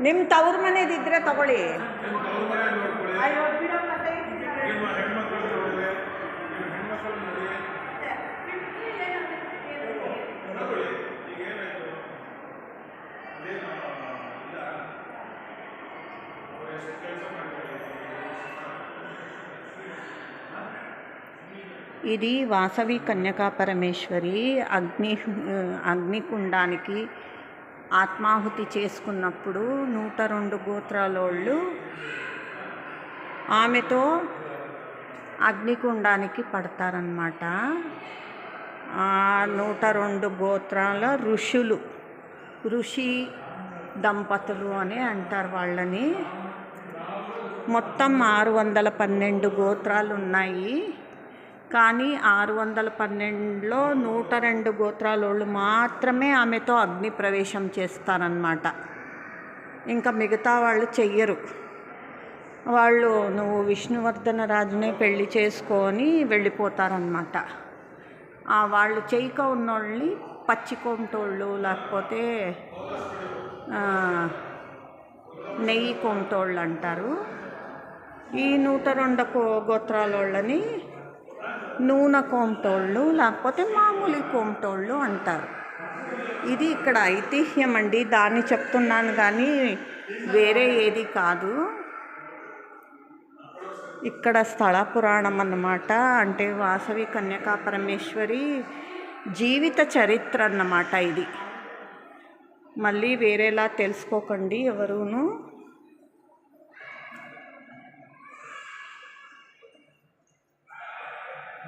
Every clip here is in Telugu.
ನಿಮ್ಮ ತವ್ರ ಮನೇದು ಇದ್ರೆ ತಗೊಳ್ಳಿ ಅಯ್ಯೋ ಬಿಡಮ್ಮ ಕೈ ನಿಮ್ಮ ಹೆಣ್ಮಕ್ಳು ನೋಡಿದ್ರೆ ನಿಮ್ಮ ಹೆಣ್ಮಕ್ಳು ನೋಡಿ ತಗೊಳ್ಳಿ ಈಗ ಏನಾಯ್ತು ಅದೇನು ಇಲ್ಲ ಅವ್ರು ಎಷ್ಟು ಕೆಲಸ ಮಾಡ್ತಾರೆ ఇది వాసవి కన్యకా పరమేశ్వరి అగ్ని అగ్నికుండానికి ఆత్మాహుతి చేసుకున్నప్పుడు నూట రెండు గోత్రాలోళ్ళు ఆమెతో అగ్నికుండానికి పడతారనమాట ఆ నూట రెండు గోత్రాల ఋషులు ఋషి దంపతులు అని అంటారు వాళ్ళని. మొత్తం ఆరు వందల పన్నెండు గోత్రాలు ఉన్నాయి కానీ ఆరు వందల పన్నెండులో నూట రెండు గోత్రాలోళ్ళు మాత్రమే ఆమెతో అగ్ని ప్రవేశం చేస్తారనమాట ఇంకా మిగతా వాళ్ళు చెయ్యరు. వాళ్ళు నువ్వు విష్ణువర్ధన రాజునే పెళ్ళి చేసుకొని వెళ్ళిపోతారనమాట ఆ వాళ్ళు చేయక ఉన్నోళ్ళని పచ్చికొంటోళ్ళు లేకపోతే నెయ్యి కొంటోళ్ళు అంటారు. ఈ నూట రెండు కో- నూనె కోమటోళ్ళు లేకపోతే మామూలు కోమటోళ్ళు అంటారు. ఇది ఇక్కడ ఐతిహ్యం అండి. దాన్ని చెప్తున్నాను కానీ వేరే ఏది కాదు. ఇక్కడ స్థల పురాణం అన్నమాట. అంటే వాసవి కన్యకా పరమేశ్వరి జీవిత చరిత్ర అన్నమాట ఇది. మళ్ళీ వేరేలా తెలుసుకోకండి ఎవరును.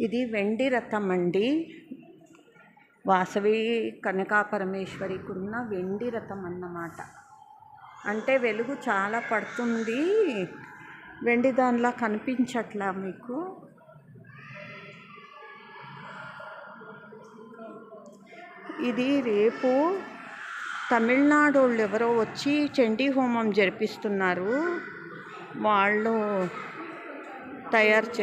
ఇది వెండి రథం అండి. వాసవి కనకాపరమేశ్వరికి ఉన్న వెండి రథం అన్నమాట. అంటే వెలుగు చాలా పడుతుంది. వెండి దానిలా కనిపించట్లా మీకు? ఇది రేపు తమిళనాడు వాళ్ళు ఎవరో వచ్చి చండీ హోమం జరిపిస్తున్నారు. వాళ్ళు తయారు చే